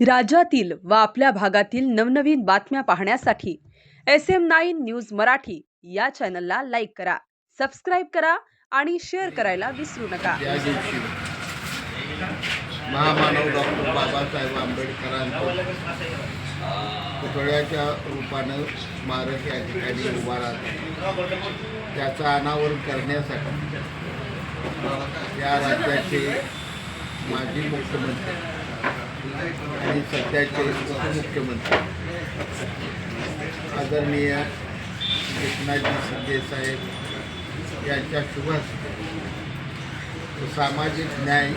राज्यातील व आपल्या भागातील नवनवीन बातम्या पाहण्यासाठी S M nine news Marathi या चॅनलला लाईक करा सबस्क्राईब करा आणि शेअर करायला विसरू नका. या दिवशी महामानव डॉक्टर बाबासाहेब आंबेडकरांचं पुतळ्याच्या रूपानं स्मारक या ठिकाणी उभा राहतं. त्याचं अनावरण करण्यासाठी या राज्याचे माजी मुख्यमंत्री आणि सध्याचे उपमुख्यमंत्री. आदरणीय एकनाथजी शिंदे साहेब यांच्या शुभ सामाजिक न्याय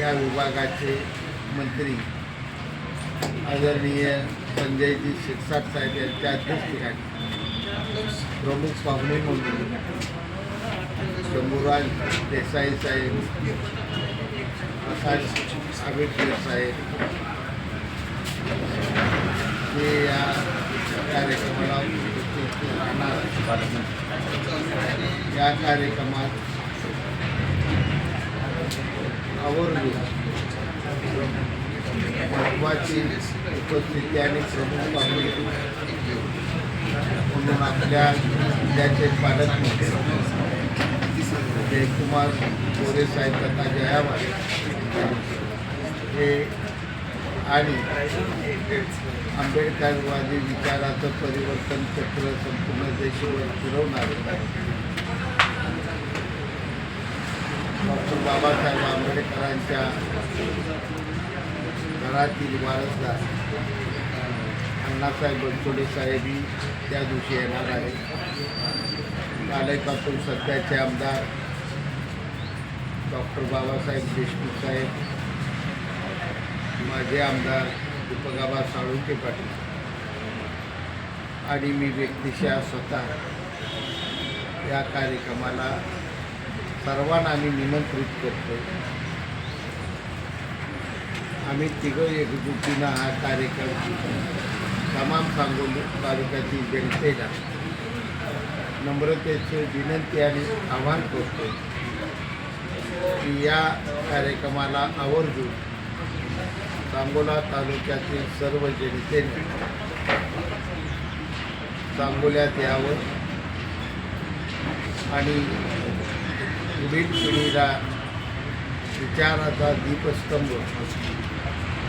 या विभागाचे मंत्री. आदरणीय संजयजी शिरसाट साहेब यांच्या अध्यक्षतेखाली. प्रमुख पाहुणे म्हणून शंभूराज देसाई साहेब आकाश आंबेडकर साहेब ते या कार्यक्रमाला उपस्थित राहणार. या कार्यक्रमात आवर्जून महत्वाची उपस्थिती आणि प्रमुख पाहुणे म्हणून आपल्या जिल्ह्याचे पालकमंत्री जयकुमार गोरे साहेब तथा जयावाले हे आणि आंबेडकरवादी विचाराचं परिवर्तन चक्र संपूर्ण देशावर फिरवणारे डॉक्टर बाबासाहेब आंबेडकरांच्या घरातील वारसदार अण्णासाहेब बनसोडे साहेबही त्या दिवशी येणार आहेत. पालकातून सध्याचे आमदार डॉक्टर बाबासाहेब देशमुख साहेब माझे आमदार दीपकाबा साळुंके पाटील. आणि मी व्यक्तिशः स्वतः या कार्यक्रमाला सर्वांना आम्ही निमंत्रित करतो आम्ही तिघं एकजुटीनं हा कार्यक्रम तमाम सांगोली तालुक्यातील जनतेला नम्रतेचे विनंती आणि आवाहन करतो की या कार्यक्रमाला आवर्जून सांगोला तालुक्यातील सर्व जनतेने सांगोल्यात यावं आणि पुढील पिढीला विचाराचा दीपस्तंभ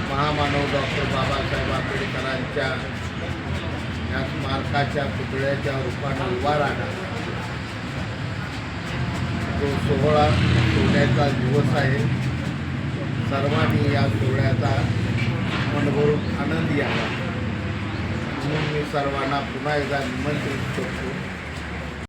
महामानव डॉक्टर बाबासाहेब आंबेडकरांच्या या स्मारकाच्या पुतळ्याच्या रूपानं उभा राहणार. तो सोहळा सोन्याचा दिवस आहे. सर्वांनी या सोहळ्याचा मनभरून आनंद यावा म्हणून मी सर्वांना पुन्हा एकदा निमंत्रित करतो.